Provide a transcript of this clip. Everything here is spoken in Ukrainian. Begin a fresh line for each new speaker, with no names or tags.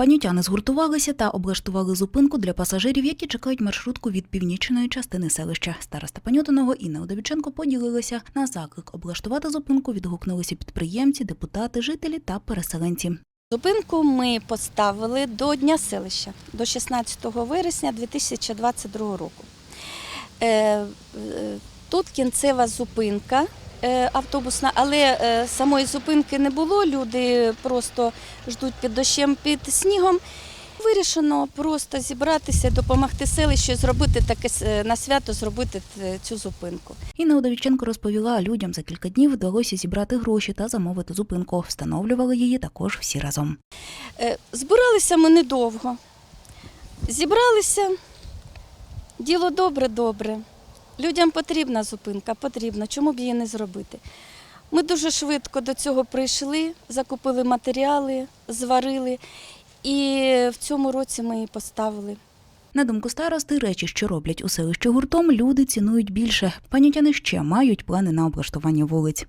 Панютяни згуртувалися та облаштували зупинку для пасажирів, які чекають маршрутку від північної частини селища. Староста Панютиного Інна Удовіченко поділилася на заклик облаштувати зупинку. Відгукнулися підприємці, депутати, жителі та переселенці.
Зупинку ми поставили до Дня селища, до 16 вересня 2022 року. Е, е, Тут кінцева зупинка автобусна, але е, самої зупинки не було. Люди просто ждуть під дощем, під снігом. Вирішено просто зібратися, допомогти селищу, зробити таке на свято, зробити цю зупинку.
Інна Удовіченко розповіла, людям за кілька днів вдалося зібрати гроші та замовити зупинку. Встановлювали її також всі разом.
Е, Збиралися ми недовго. Зібралися. Діло добре-добре. Людям потрібна зупинка, потрібна. Чому б її не зробити? Ми дуже швидко до цього прийшли, закупили матеріали, зварили. І в цьому році ми її поставили.
На думку старости, речі, що роблять у селищі гуртом, люди цінують більше. Панютяни ще мають плани на облаштування вулиць.